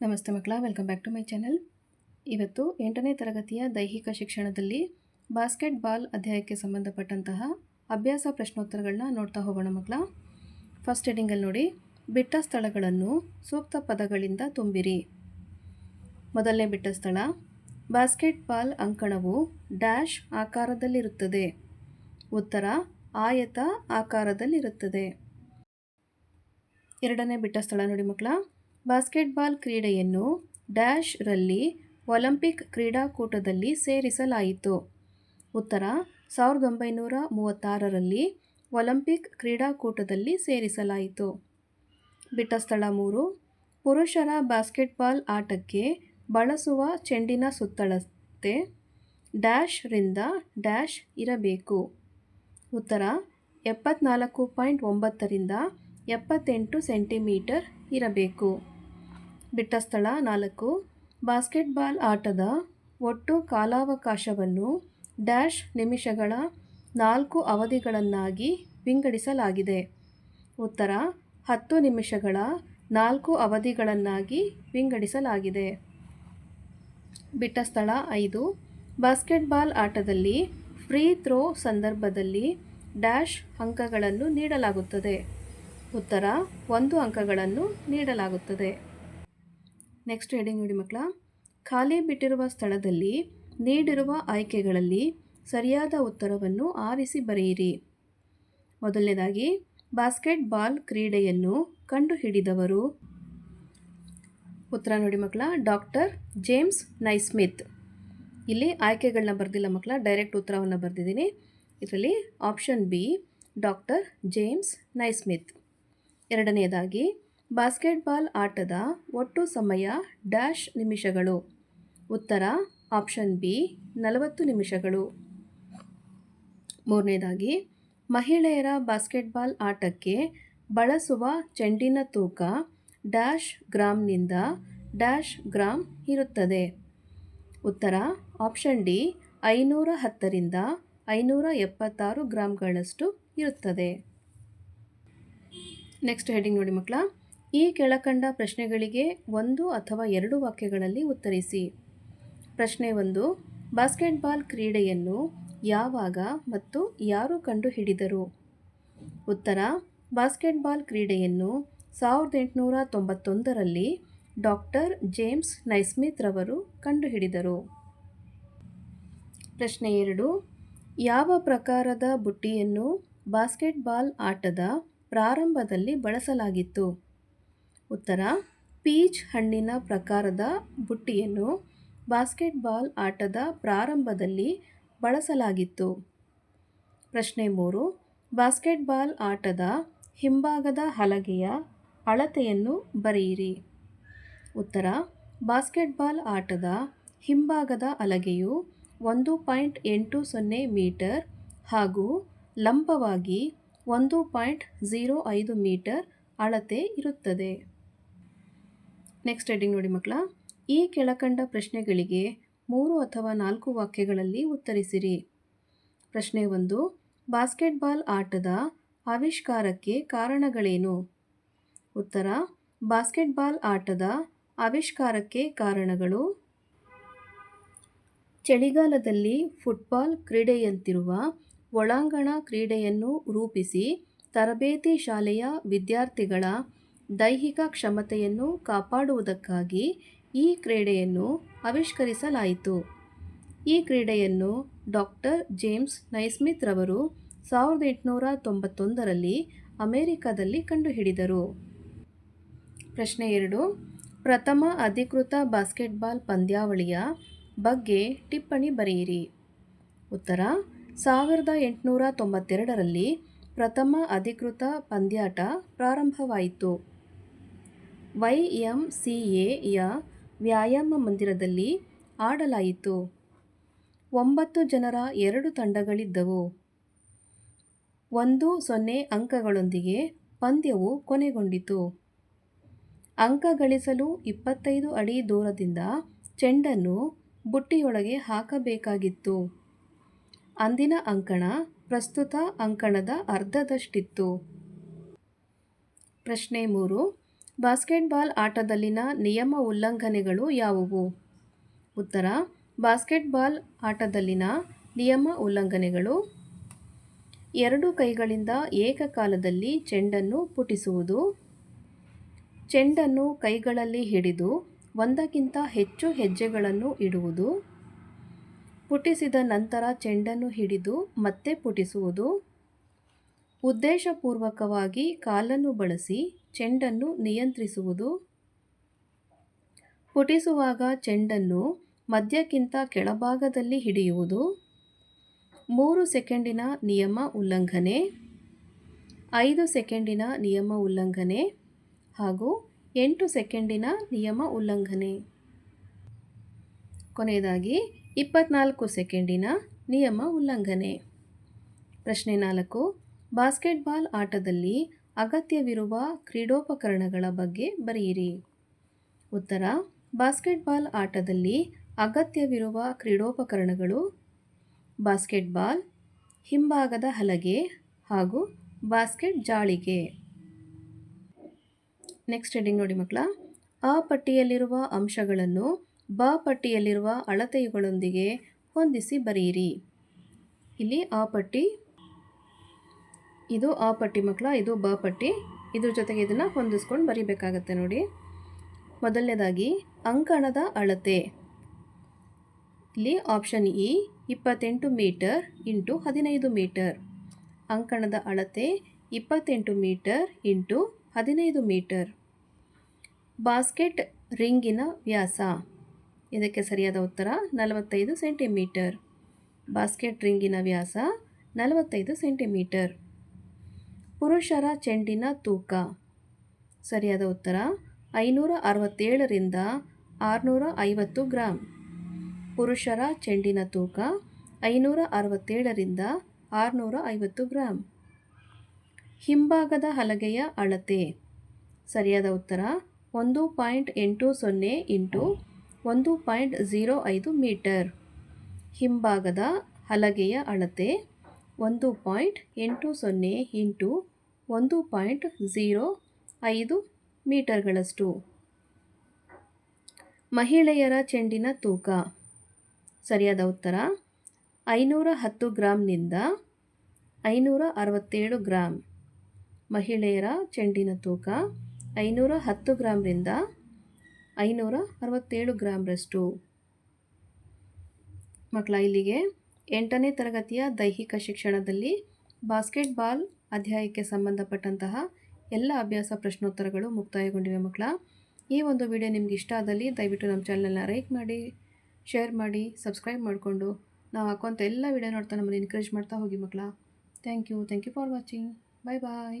ನಮಸ್ತೆ ಮಕ್ಕಳ welcome back to my channel ಇವತ್ತು ಎಂಟನೇ ತರಗತಿಯ ದೈಹಿಕ ಶಿಕ್ಷಣದಲ್ಲಿ ಬಾಸ್ಕೆಟ್ ಬಾಲ್ ಅಧ್ಯಾಯಕ್ಕೆ ಸಂಬಂಧಪಟ್ಟಂತಹ ಅಭ್ಯಾಸ ಪ್ರಶ್ನೋತ್ತರಗಳನ್ನ ನೋಡ್ತಾ ಹೋಗೋಣ ಮಕ್ಕಳ. ಫಸ್ಟ್ ಹೆಡಿಂಗಲ್ಲಿ ನೋಡಿ, ಬಿಟ್ಟ ಸ್ಥಳಗಳನ್ನು ಸೂಕ್ತ ಪದಗಳಿಂದ ತುಂಬಿರಿ. ಮೊದಲನೇ ಬಿಟ್ಟ ಸ್ಥಳ ಬಾಸ್ಕೆಟ್ ಬಾಲ್ ಅಂಕಣವು ಡ್ಯಾಶ್ ಆಕಾರದಲ್ಲಿರುತ್ತದೆ. ಉತ್ತರ, ಆಯತ ಆಕಾರದಲ್ಲಿರುತ್ತದೆ. ಎರಡನೇ ಬಿಟ್ಟ ಸ್ಥಳ ನೋಡಿ ಮಕ್ಕಳ. ಬಾಸ್ಕೆಟ್ಬಾಲ್ ಕ್ರೀಡೆಯನ್ನು ಡ್ಯಾಶ್ ರಲ್ಲಿ ಒಲಿಂಪಿಕ್ ಕ್ರೀಡಾಕೂಟದಲ್ಲಿ ಸೇರಿಸಲಾಯಿತು. ಉತ್ತರ, ಸಾವಿರದ ಒಂಬೈನೂರ ಮೂವತ್ತಾರರಲ್ಲಿ ಒಲಿಂಪಿಕ್ ಕ್ರೀಡಾಕೂಟದಲ್ಲಿ ಸೇರಿಸಲಾಯಿತು. ಬಿಟ್ಟ ಸ್ಥಳ ಮೂರು, ಪುರುಷರ ಬಾಸ್ಕೆಟ್ಬಾಲ್ ಆಟಕ್ಕೆ ಬಳಸುವ ಚೆಂಡಿನ ಸುತ್ತಳತೆ ಡ್ಯಾಶ್ ರಿಂದ ಡ್ಯಾಶ್ ಇರಬೇಕು. ಉತ್ತರ, ಎಪ್ಪತ್ನಾಲ್ಕು ಪಾಯಿಂಟ್ ಒಂಬತ್ತರಿಂದ ಎಪ್ಪತ್ತೆಂಟು ಸೆಂಟಿಮೀಟರ್ ಇರಬೇಕು. ಬಿಟ್ಟ ಸ್ಥಳ ನಾಲ್ಕು. ಬಾಸ್ಕೆಟ್ಬಾಲ್ ಆಟದ ಒಟ್ಟು ಕಾಲಾವಕಾಶವನ್ನು ಡ್ಯಾಶ್ ನಿಮಿಷಗಳ ನಾಲ್ಕು ಅವಧಿಗಳನ್ನಾಗಿ ವಿಂಗಡಿಸಲಾಗಿದೆ. ಉತ್ತರ, ಹತ್ತು ನಿಮಿಷಗಳ ನಾಲ್ಕು ಅವಧಿಗಳನ್ನಾಗಿ ವಿಂಗಡಿಸಲಾಗಿದೆ. ಬಿಟ್ಟ ಸ್ಥಳ ಐದು. ಬಾಸ್ಕೆಟ್ಬಾಲ್ ಆಟದಲ್ಲಿ ಫ್ರೀ ಥ್ರೋ ಸಂದರ್ಭದಲ್ಲಿ ಡ್ಯಾಶ್ ಅಂಕಗಳನ್ನು ನೀಡಲಾಗುತ್ತದೆ. ಉತ್ತರ, ಒಂದು ಅಂಕಗಳನ್ನು ನೀಡಲಾಗುತ್ತದೆ. ನೆಕ್ಸ್ಟ್ ಹೆಡಿಂಗ್ ನೋಡಿ ಮಕ್ಕಳ. ಖಾಲಿ ಬಿಟ್ಟಿರುವ ಸ್ಥಳದಲ್ಲಿ ನೀಡಿರುವ ಆಯ್ಕೆಗಳಲ್ಲಿ ಸರಿಯಾದ ಉತ್ತರವನ್ನು ಆರಿಸಿ ಬರೆಯಿರಿ. ಮೊದಲನೇದಾಗಿ ಬಾಸ್ಕೆಟ್ ಬಾಲ್ ಕ್ರೀಡೆಯನ್ನು ಕಂಡುಹಿಡಿದವರು. ಉತ್ತರ ನೋಡಿ ಮಕ್ಕಳ ಡಾಕ್ಟರ್ ಜೇಮ್ಸ್ ನೈಸ್ಮಿತ್ ಇಲ್ಲಿ ಆಯ್ಕೆಗಳನ್ನ ಬರೆದಿಲ್ಲ ಮಕ್ಕಳ ಡೈರೆಕ್ಟ್ ಉತ್ತರವನ್ನು ಬರೆದಿದ್ದೀನಿ. ಇದರಲ್ಲಿ option B doctor James Naismith ಎರಡನೆಯದಾಗಿ ಬಾಸ್ಕೆಟ್ಬಾಲ್ ಆಟದ ಒಟ್ಟು ಸಮಯ ಡ್ಯಾಶ್ ನಿಮಿಷಗಳು. ಉತ್ತರ, ಆಪ್ಷನ್ ಬಿ, ನಲವತ್ತು ನಿಮಿಷಗಳು. ಮೂರನೇದಾಗಿ, ಮಹಿಳೆಯರ ಬಾಸ್ಕೆಟ್ಬಾಲ್ ಆಟಕ್ಕೆ ಬಳಸುವ ಚೆಂಡಿನ ತೂಕ ಡ್ಯಾಶ್ ಗ್ರಾಮ್ನಿಂದ ಡ್ಯಾಶ್ ಗ್ರಾಮ್ ಇರುತ್ತದೆ. ಉತ್ತರ, ಆಪ್ಷನ್ ಡಿ, ಐನೂರ ಹತ್ತರಿಂದ ಐನೂರ ಎಪ್ಪತ್ತಾರು ಗ್ರಾಮ್ಗಳಷ್ಟು ಇರುತ್ತದೆ. ನೆಕ್ಸ್ಟ್ ಹೆಡಿಂಗ್ ನೋಡಿ ಮಕ್ಕಳ. ಈ ಕೆಳಕಂಡ ಪ್ರಶ್ನೆಗಳಿಗೆ ಒಂದು ಅಥವಾ ಎರಡು ವಾಕ್ಯಗಳಲ್ಲಿ ಉತ್ತರಿಸಿ. ಪ್ರಶ್ನೆ ಒಂದು, ಬಾಸ್ಕೆಟ್ಬಾಲ್ ಕ್ರೀಡೆಯನ್ನು ಯಾವಾಗ ಮತ್ತು ಯಾರು ಕಂಡುಹಿಡಿದರು? ಉತ್ತರ, ಬಾಸ್ಕೆಟ್ಬಾಲ್ ಕ್ರೀಡೆಯನ್ನು ಸಾವಿರದ ಎಂಟುನೂರ ತೊಂಬತ್ತೊಂದರಲ್ಲಿ ಡಾಕ್ಟರ್ ಜೇಮ್ಸ್ ನೈಸ್ಮಿತ್ ರವರು ಕಂಡುಹಿಡಿದರು. ಪ್ರಶ್ನೆ ಎರಡು, ಯಾವ ಪ್ರಕಾರದ ಬುಟ್ಟಿಯನ್ನು ಬಾಸ್ಕೆಟ್ಬಾಲ್ ಆಟದ ಪ್ರಾರಂಭದಲ್ಲಿ ಬಳಸಲಾಗಿತ್ತು? ಉತ್ತರ, ಪೀಚ್ ಹಣ್ಣಿನ ಪ್ರಕಾರದ ಬುಟ್ಟಿಯನ್ನು ಬಾಸ್ಕೆಟ್ಬಾಲ್ ಆಟದ ಪ್ರಾರಂಭದಲ್ಲಿ ಬಳಸಲಾಗಿತ್ತು. ಪ್ರಶ್ನೆ ಮೂರು, ಬಾಸ್ಕೆಟ್ಬಾಲ್ ಆಟದ ಹಿಂಭಾಗದ ಹಲಗೆಯ ಅಳತೆಯನ್ನು ಬರೆಯಿರಿ. ಉತ್ತರ, ಬಾಸ್ಕೆಟ್ಬಾಲ್ ಆಟದ ಹಿಂಭಾಗದ ಹಲಗೆಯು ಒಂದು ಪಾಯಿಂಟ್ ಎಂಟು ಸೊನ್ನೆ ಮೀಟರ್ ಹಾಗೂ ಲಂಬವಾಗಿ ಒಂದು ಪಾಯಿಂಟ್ ಝೀರೋ ಐದು ಮೀಟರ್ ಅಳತೆ ಇರುತ್ತದೆ. ನೆಕ್ಸ್ಟ್ ಹೆಡ್ಡಿಂಗ್ ನೋಡಿ ಮಕ್ಕಳ. ಈ ಕೆಳಕಂಡ ಪ್ರಶ್ನೆಗಳಿಗೆ ಮೂರು ಅಥವಾ ನಾಲ್ಕು ವಾಕ್ಯಗಳಲ್ಲಿ ಉತ್ತರಿಸಿರಿ. ಪ್ರಶ್ನೆ ಒಂದು, ಬಾಸ್ಕೆಟ್ಬಾಲ್ ಆಟದ ಆವಿಷ್ಕಾರಕ್ಕೆ ಕಾರಣಗಳೇನು? ಉತ್ತರ, ಬಾಸ್ಕೆಟ್ಬಾಲ್ ಆಟದ ಆವಿಷ್ಕಾರಕ್ಕೆ ಕಾರಣಗಳು? ಚಳಿಗಾಲದಲ್ಲಿ ಫುಟ್ಬಾಲ್ ಕ್ರೀಡೆಯಂತಿರುವ ಒಳಾಂಗಣ ಕ್ರೀಡೆಯನ್ನು ರೂಪಿಸಿ ತರಬೇತಿ ಶಾಲೆಯ ವಿದ್ಯಾರ್ಥಿಗಳ ದೈಹಿಕ ಕ್ಷಮತೆಯನ್ನು ಕಾಪಾಡುವುದಕ್ಕಾಗಿ ಈ ಕ್ರೀಡೆಯನ್ನು ಆವಿಷ್ಕರಿಸಲಾಯಿತು. ಈ ಕ್ರೀಡೆಯನ್ನು ಡಾಕ್ಟರ್ ಜೇಮ್ಸ್ ನೈಸ್ಮಿತ್ ರವರು ಸಾವಿರದ ಎಂಟುನೂರ ತೊಂಬತ್ತೊಂದರಲ್ಲಿ ಅಮೆರಿಕದಲ್ಲಿ ಕಂಡುಹಿಡಿದರು. ಪ್ರಶ್ನೆ ಎರಡು, ಪ್ರಥಮ ಅಧಿಕೃತ ಬಾಸ್ಕೆಟ್ಬಾಲ್ ಪಂದ್ಯಾವಳಿಯ ಬಗ್ಗೆ ಟಿಪ್ಪಣಿ ಬರೆಯಿರಿ. ಉತ್ತರ, ಸಾವಿರದ ಎಂಟುನೂರ ತೊಂಬತ್ತೆರಡರಲ್ಲಿ ಪ್ರಥಮ ಅಧಿಕೃತ ಪಂದ್ಯಾಟ ಪ್ರಾರಂಭವಾಯಿತು. ವೈ ಎಂ ಸಿ ಎಯ ವ್ಯಾಯಾಮ ಮಂದಿರದಲ್ಲಿ ಆಡಲಾಯಿತು. ಒಂಬತ್ತು ಜನರ ಎರಡು ತಂಡಗಳಿದ್ದವು. ಒಂದು ಸೊನ್ನೆ ಅಂಕಗಳೊಂದಿಗೆ ಪಂದ್ಯವು ಕೊನೆಗೊಂಡಿತು. ಅಂಕ ಗಳಿಸಲು ಇಪ್ಪತ್ತೈದು ಅಡಿ ದೂರದಿಂದ ಚೆಂಡನ್ನು ಬುಟ್ಟಿಯೊಳಗೆ ಹಾಕಬೇಕಾಗಿತ್ತು. ಅಂದಿನ ಅಂಕಣ ಪ್ರಸ್ತುತ ಅಂಕಣದ ಅರ್ಧದಷ್ಟಿತ್ತು. ಪ್ರಶ್ನೆ ಮೂರು. ಬಾಸ್ಕೆಟ್ಬಾಲ್ ಆಟದಲ್ಲಿನ ನಿಯಮ ಉಲ್ಲಂಘನೆಗಳು ಯಾವುವು? ಉತ್ತರ, ಬಾಸ್ಕೆಟ್ಬಾಲ್ ಆಟದಲ್ಲಿನ ನಿಯಮ ಉಲ್ಲಂಘನೆಗಳು ಎರಡು ಕೈಗಳಿಂದ ಏಕಕಾಲದಲ್ಲಿ ಚೆಂಡನ್ನು ಪುಟಿಸುವುದು, ಚೆಂಡನ್ನು ಕೈಗಳಲ್ಲಿ ಹಿಡಿದು ಒಂದಕ್ಕಿಂತ ಹೆಚ್ಚು ಹೆಜ್ಜೆಗಳನ್ನು ಇಡುವುದು, ಪುಟಿಸಿದ ನಂತರ ಚೆಂಡನ್ನು ಹಿಡಿದು ಮತ್ತೆ ಪುಟಿಸುವುದು, ಉದ್ದೇಶಪೂರ್ವಕವಾಗಿ ಕಾಲನ್ನು ಬಳಸಿ ಚೆಂಡನ್ನು ನಿಯಂತ್ರಿಸುವುದು. ಪುಟಿಸುವಾಗ ಚೆಂಡನ್ನು ಮಧ್ಯಕ್ಕಿಂತ ಕೆಳಭಾಗದಲ್ಲಿ ಹಿಡಿಯುವುದು. ಮೂರು ಸೆಕೆಂಡಿನ ನಿಯಮ ಉಲ್ಲಂಘನೆ. ಐದು ಸೆಕೆಂಡಿನ ನಿಯಮ ಉಲ್ಲಂಘನೆ ಹಾಗೂ ಎಂಟು ಸೆಕೆಂಡಿನ ನಿಯಮ ಉಲ್ಲಂಘನೆ. ಕೊನೆಯದಾಗಿ, ಇಪ್ಪತ್ನಾಲ್ಕು ಸೆಕೆಂಡಿನ ನಿಯಮ ಉಲ್ಲಂಘನೆ. ಪ್ರಶ್ನೆ ನಾಲ್ಕು, ಬಾಸ್ಕೆಟ್ಬಾಲ್ ಆಟದಲ್ಲಿ ಅಗತ್ಯವಿರುವ ಕ್ರೀಡೋಪಕರಣಗಳ ಬಗ್ಗೆ ಬರೆಯಿರಿ. ಉತ್ತರ, ಬಾಸ್ಕೆಟ್ಬಾಲ್ ಆಟದಲ್ಲಿ ಅಗತ್ಯವಿರುವ ಕ್ರೀಡೋಪಕರಣಗಳು ಬಾಸ್ಕೆಟ್ಬಾಲ್, ಹಿಂಭಾಗದ ಹಲಗೆ ಹಾಗೂ ಬಾಸ್ಕೆಟ್ ಜಾಳಿಗೆ. ನೆಕ್ಸ್ಟ್ ಹೆಡಿಂಗ್ ನೋಡಿ ಮಕ್ಕಳ, ಆ ಪಟ್ಟಿಯಲ್ಲಿರುವ ಅಂಶಗಳನ್ನು ಬ ಪಟ್ಟಿಯಲ್ಲಿರುವ ಅಳತೆಯುಗಳೊಂದಿಗೆ ಹೊಂದಿಸಿ ಬರೆಯಿರಿ. ಇಲ್ಲಿ ಆ ಪಟ್ಟಿ ಇದು ಆ ಪಟ್ಟಿ ಮಕ್ಕಳ, ಇದು ಬ ಪಟ್ಟಿ. ಇದ್ರ ಜೊತೆಗೆ ಇದನ್ನು ಹೊಂದಿಸ್ಕೊಂಡು ಬರೀಬೇಕಾಗತ್ತೆ ನೋಡಿ. ಮೊದಲನೇದಾಗಿ, ಅಂಕಣದ ಅಳತೆ. ಇಲ್ಲಿ ಆಪ್ಷನ್ ಇ ಇಪ್ಪತ್ತೆಂಟು ಮೀಟರ್ ಇಂಟು ಹದಿನೈದು ಮೀಟರ್. ಅಂಕಣದ ಅಳತೆ, ಇಪ್ಪತ್ತೆಂಟು ಮೀಟರ್ ಇಂಟು ಹದಿನೈದು ಮೀಟರ್. ಬಾಸ್ಕೆಟ್ ರಿಂಗಿನ ವ್ಯಾಸ. ಇದಕ್ಕೆ ಸರಿಯಾದ ಉತ್ತರ, ನಲವತ್ತೈದು ಸೆಂಟಿಮೀಟರ್. ಬಾಸ್ಕೆಟ್ ರಿಂಗಿನ ವ್ಯಾಸ, ನಲವತ್ತೈದು ಸೆಂಟಿಮೀಟರ್. ಪುರುಷರ ಚೆಂಡಿನ ತೂಕ. ಸರಿಯಾದ ಉತ್ತರ ಐನೂರ ಅರವತ್ತೇಳರಿಂದ ಆರುನೂರ ಐವತ್ತು ಗ್ರಾಮ್ ಪುರುಷರ ಚೆಂಡಿನ ತೂಕ ಐನೂರ ಅರವತ್ತೇಳರಿಂದ ಆರುನೂರ ಐವತ್ತು ಗ್ರಾಮ್ ಹಿಂಭಾಗದ ಹಲಗೆಯ ಅಳತೆ. ಸರಿಯಾದ ಉತ್ತರ, ಒಂದು ಪಾಯಿಂಟ್ ಎಂಟು ಸೊನ್ನೆ ಇಂಟು ಒಂದು ಪಾಯಿಂಟ್ ಝೀರೋ ಐದು ಮೀಟರ್. ಹಿಂಭಾಗದ ಹಲಗೆಯ ಅಳತೆ ಒಂದು ಪಾಯಿಂಟ್ ಎಂಟು ಸೊನ್ನೆ ಇಂಟು ಒಂದು ಪಾಯಿಂಟ್ ಝೀರೋ ಐದು ಮೀಟರ್ಗಳಷ್ಟು. ಮಹಿಳೆಯರ ಚೆಂಡಿನ ತೂಕ. ಸರಿಯಾದ ಉತ್ತರ ಐನೂರ ಹತ್ತು ಗ್ರಾಂನಿಂದ ಐನೂರ ಅರವತ್ತೇಳು ಗ್ರಾಮ್ ಮಹಿಳೆಯರ ಚೆಂಡಿನ ತೂಕ ಐನೂರ ಹತ್ತು ಗ್ರಾಮ್ರಿಂದ ಐನೂರ ಅರವತ್ತೇಳು ಗ್ರಾಮ್ರಷ್ಟು ಮಕ್ಕಳ, ಇಲ್ಲಿಗೆ ಎಂಟನೇ ತರಗತಿಯ ದೈಹಿಕ ಶಿಕ್ಷಣದಲ್ಲಿ ಬಾಸ್ಕೆಟ್ಬಾಲ್ ಅಧ್ಯಾಯಕ್ಕೆ ಸಂಬಂಧಪಟ್ಟಂತಹ ಎಲ್ಲ ಅಭ್ಯಾಸ ಪ್ರಶ್ನೋತ್ತರಗಳು ಮುಕ್ತಾಯಗೊಂಡಿವೆ ಮಕ್ಕಳ. ಈ ಒಂದು ವಿಡಿಯೋ ನಿಮ್ಗೆ ಇಷ್ಟ ಆದಲ್ಲಿ ದಯವಿಟ್ಟು ನಮ್ಮ ಚಾನಲ್ನ ಲೈಕ್ ಮಾಡಿ, ಶೇರ್ ಮಾಡಿ, ಸಬ್ಸ್ಕ್ರೈಬ್ ಮಾಡಿಕೊಂಡು ನಾವು ಹಾಕುವಂಥ ಎಲ್ಲ ವಿಡಿಯೋ ನೋಡ್ತಾ ನಮ್ಮನ್ನು ಎನ್ಕರೇಜ್ ಮಾಡ್ತಾ ಹೋಗಿ ಮಕ್ಕಳ. Thank you thank you for watching. Bye bye